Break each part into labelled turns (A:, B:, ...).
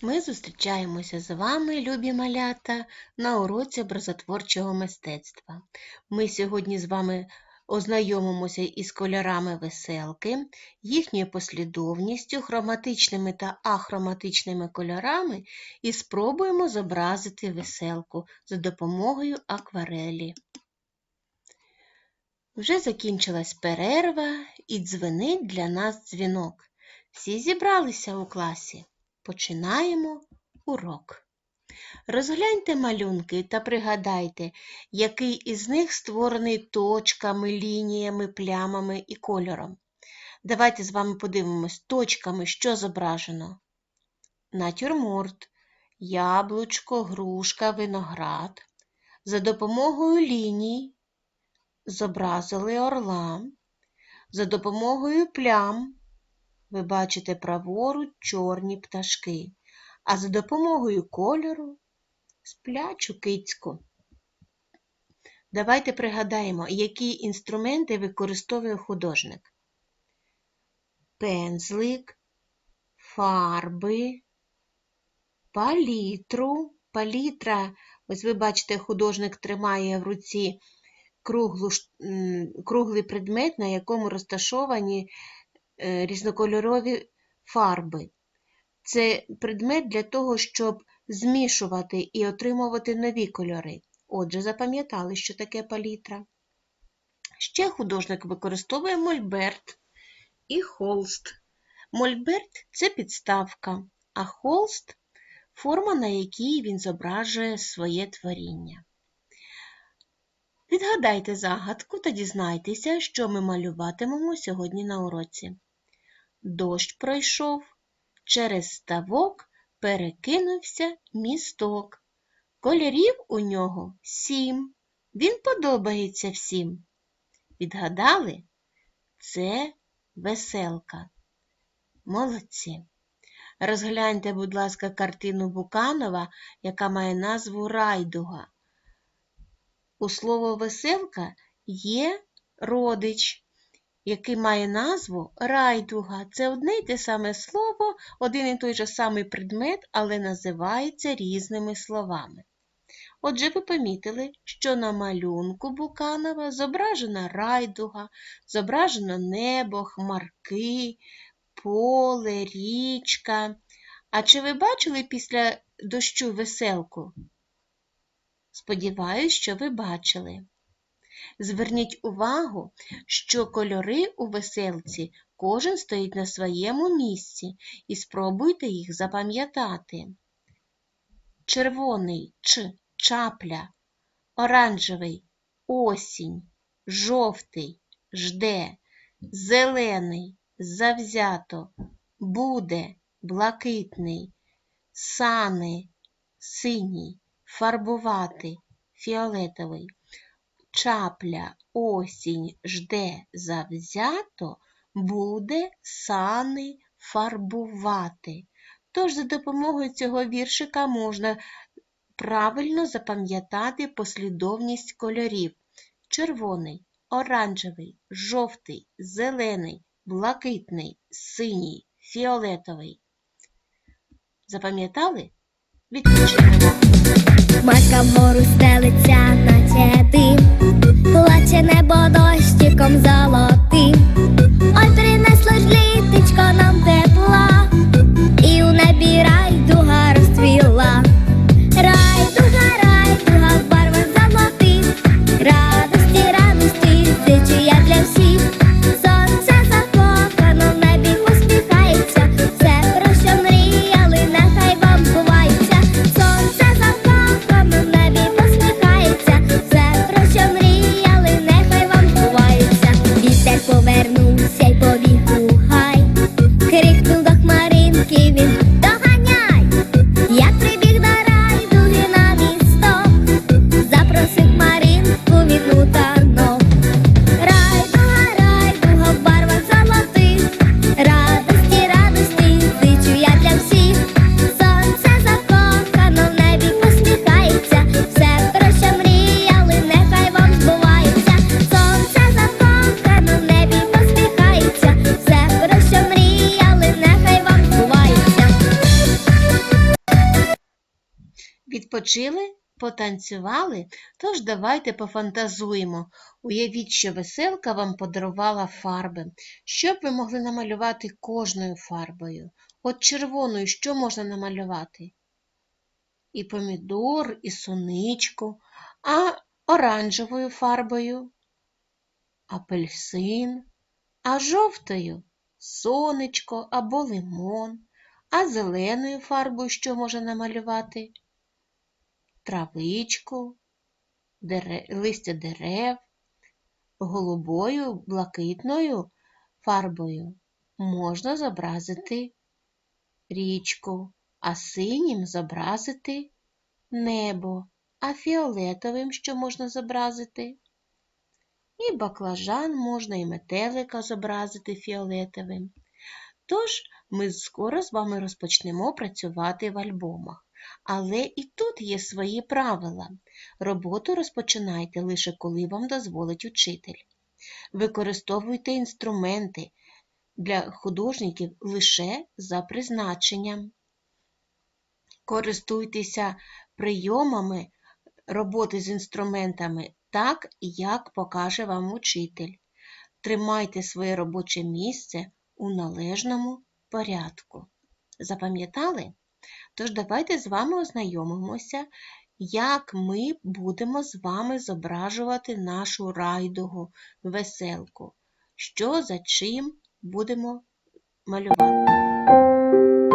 A: Ми зустрічаємося з вами, любі малята, на уроці образотворчого мистецтва. Ми сьогодні з вами ознайомимося із кольорами веселки, їхньою послідовністю, хроматичними та ахроматичними кольорами і спробуємо зобразити веселку за допомогою акварелі. Вже закінчилась перерва і дзвенить для нас дзвінок. Всі зібралися у класі. Починаємо урок. Розгляньте малюнки та пригадайте, який із них створений точками, лініями, плямами і кольором. Давайте з вами подивимось точками, що зображено. Натюрморт, яблучко, грушка, виноград. За допомогою ліній зобразили орла. За допомогою плям ви бачите праворуч чорні пташки, а за допомогою кольору сплячу кицьку. Давайте пригадаємо, які інструменти використовує художник. Пензлик, фарби, палітру. Палітра, ось ви бачите, художник тримає в руці круглу, круглий предмет, на якому розташовані різнокольорові фарби. Це предмет для того, щоб змішувати і отримувати нові кольори. Отже, запам'ятали, що таке палітра. Ще художник використовує мольберт і холст. Мольберт це підставка, а холст форма, на якій він зображує своє творіння. Відгадайте загадку та дізнайтеся, що ми малюватимемо сьогодні на уроці. Дощ пройшов, через ставок перекинувся місток. Кольорів у нього сім. Він подобається всім. Відгадали? Це веселка. Молодці. Розгляньте, будь ласка, картину Буканова, яка має назву Райдуга. У слово веселка є родич який має назву райдуга. Це одне й те саме слово, один і той же самий предмет, але називається різними словами. Отже, ви помітили, що на малюнку Буканова зображена райдуга, зображено небо, хмарки, поле, річка. А чи ви бачили після дощу веселку? Сподіваюсь, що ви бачили. Зверніть увагу, що кольори у веселці кожен стоїть на своєму місці і спробуйте їх запам'ятати. Червоний ч чапля, оранжевий осінь, жовтий жде, зелений завзято, буде блакитний, сани синій, фарбувати фіолетовий чапля осінь жде завзято, буде сани фарбувати. Тож за допомогою цього віршика можна правильно запам'ятати послідовність кольорів: червоний, оранжевий, жовтий, зелений, блакитний, синій, фіолетовий. Запам'ятали? Відпочинемо.
B: Матка вгору стелиться, дим Плаче небо дощиком золотим
A: Відпочили? Потанцювали? Тож давайте пофантазуємо. Уявіть, що веселка вам подарувала фарби. Що б ви могли намалювати кожною фарбою? От червоною що можна намалювати? І помідор, і соничку, а оранжевою фарбою, апельсин, а жовтою сонечко або лимон, а зеленою фарбою що можна намалювати? Травичку, дере... листя дерев, голубою, блакитною фарбою можна зобразити річку, а синім зобразити небо, а фіолетовим що можна зобразити? І баклажан можна, і метелика зобразити фіолетовим. Тож ми скоро з вами розпочнемо працювати в альбомах. Але і тут є свої правила. Роботу розпочинайте лише коли вам дозволить учитель. Використовуйте інструменти для художників лише за призначенням. Користуйтеся прийомами роботи з інструментами так, як покаже вам учитель. Тримайте своє робоче місце у належному порядку. Запам'ятали? Тож давайте з вами ознайомимося, як ми будемо з вами зображувати нашу райдугу, веселку. Що за чим будемо малювати.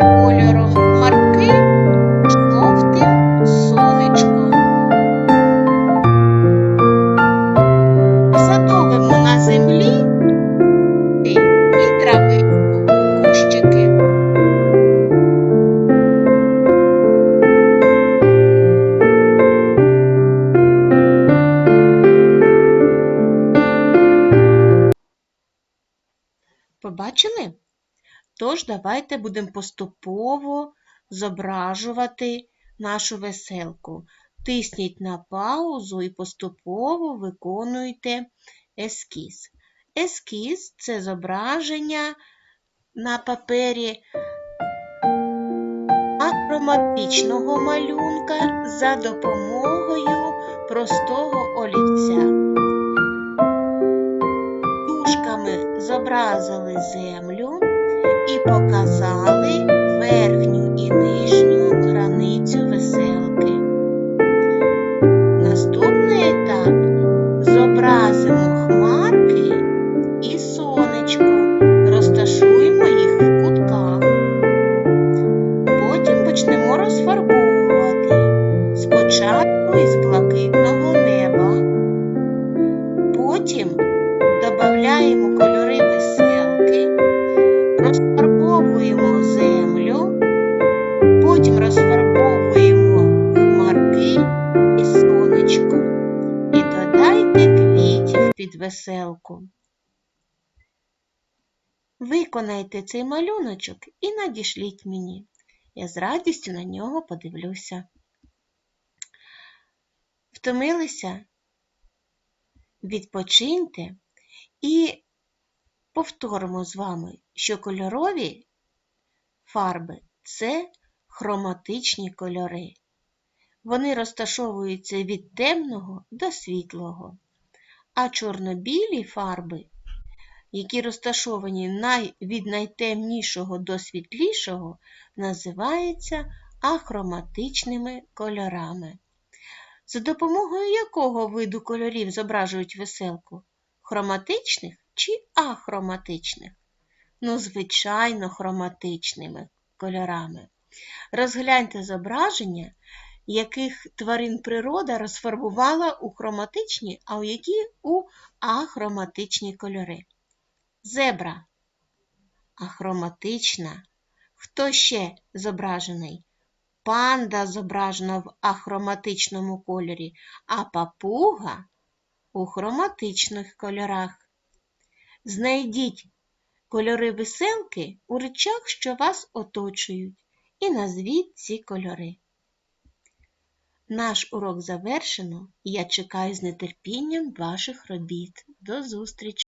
A: Кольором хмарки, жовтим сонечко. Садовимо на землі і трави. Побачили? Тож давайте будемо поступово зображувати нашу веселку. Тисніть на паузу і поступово виконуйте ескіз. Ескіз це зображення на папері акроматичного малюнка за допомогою простого олівця. Дужками зобразили землю і показали верхню і нижню границю веселки. Наступний етап зобразимо хмарки і сонечко, розташуємо їх в кутках. Потім почнемо розфарбовувати спочатку із блакитного неба. Потім додаємо веселку. Виконайте цей малюночок і надішліть мені. Я з радістю на нього подивлюся. Втомилися? Відпочиньте і Повторимо з вами, що кольорові фарби це хроматичні кольори. Вони розташовуються від темного до світлого, а чорно-білі фарби, які розташовані від найтемнішого до світлішого, називаються ахроматичними кольорами. За допомогою якого виду кольорів зображують веселку? Хроматичних чи ахроматичних? Ну, звичайно, хроматичними кольорами. Розгляньте зображення, яких тварин природа розфарбувала у хроматичні, а у які у ахроматичні кольори. Зебра ахроматична. Хто ще зображений? Панда зображена в ахроматичному кольорі, а папуга у хроматичних кольорах. Знайдіть кольори веселки у речах, що вас оточують, і назвіть ці кольори. Наш урок завершено, і я чекаю з нетерпінням ваших робіт. До зустрічі!